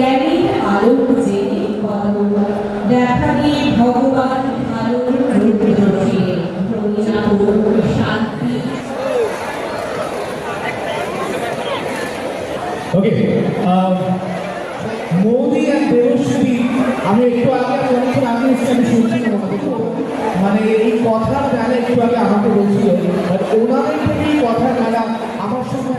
জ্ঞানীর আলোক জেনে দেখা দিয়ে ভগবান আলোর রূপ ধরে শান্তি। ওকে মোদি আর দেবশ্রী আমি একটু আগে অনেকক্ষণ আগে আমি শুনছিলাম মানে এই কথার বেলা একটু আগে আমাকে বলছিল ওনাদের থেকে এই কথার বেলা আমার সঙ্গে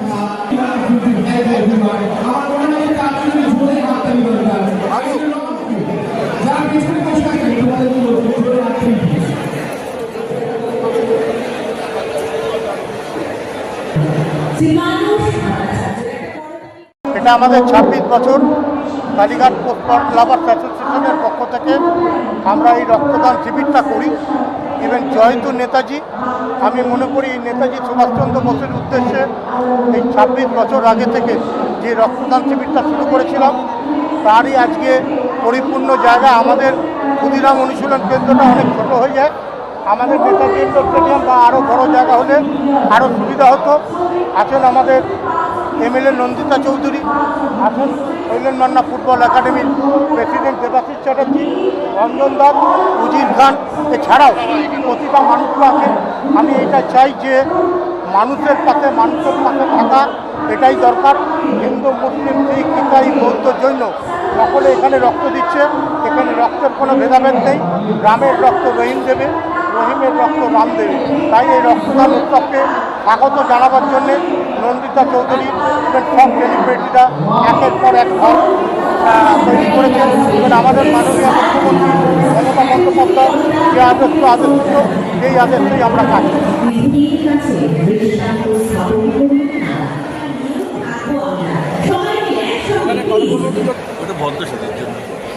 এটা আমাদের ছাব্বিশ বছর কালীঘাট পোস্টমার্ট লাভার্স অ্যাসোসিয়েশনের পক্ষ থেকে আমরা এই রক্তদান শিবিরটা করি। ইভেন জয়ন্ত নেতাজি, আমি মনে করি নেতাজি সুভাষচন্দ্র বোসের উদ্দেশ্যে এই ছাব্বিশ বছর আগে থেকে যে রক্তদান শিবিরটা শুরু করেছিলাম, তারই আজকে পরিপূর্ণ জায়গা আমাদের ক্ষুদিরাম অনুশীলন কেন্দ্রটা অনেক ছোট হয়ে যায়। আমাদের নেতাজি ইন্ডোর স্টেডিয়াম বা আরও বড় জায়গা হলে আরও সুবিধা হতো। আছেন আমাদের এমএলএ নন্দিতা চৌধুরী, আছেন শৈলেন মান্না ফুটবল একাডেমির প্রেসিডেন্ট দেবাশিস চ্যাটার্জি, রঞ্জন দাস, উজির খান। এছাড়াও প্রতিটা মানুষরা আছেন। আমি এটা চাই যে মানুষের পাশে মানুষের পাশে থাকা এটাই দরকার। হিন্দু, মুসলিম, শিখ, ইসাই, বৌদ্ধ, জৈন সকলে এখানে রক্ত দিচ্ছে। রক্তের কোনো ভেদাভেদ নেই। রামের রক্ত রহিম দেবে রহিমের রক্ত রাম দেবে। তাই এই রক্তদান উৎসবকে স্বাগত জানাবার জন্যে নন্দিতা চৌধুরী এবং সব সেলিব্রিটিরা একের পর এক ঘর তৈরি করেছেন। এবং আমাদের মাননীয় মুখ্যমন্ত্রী মমতা বন্দ্যোপাধ্যায় যে আদর্শ আদর্শ সেই আদর্শই আমরা কাজ করি। পৃথিবীর কাছে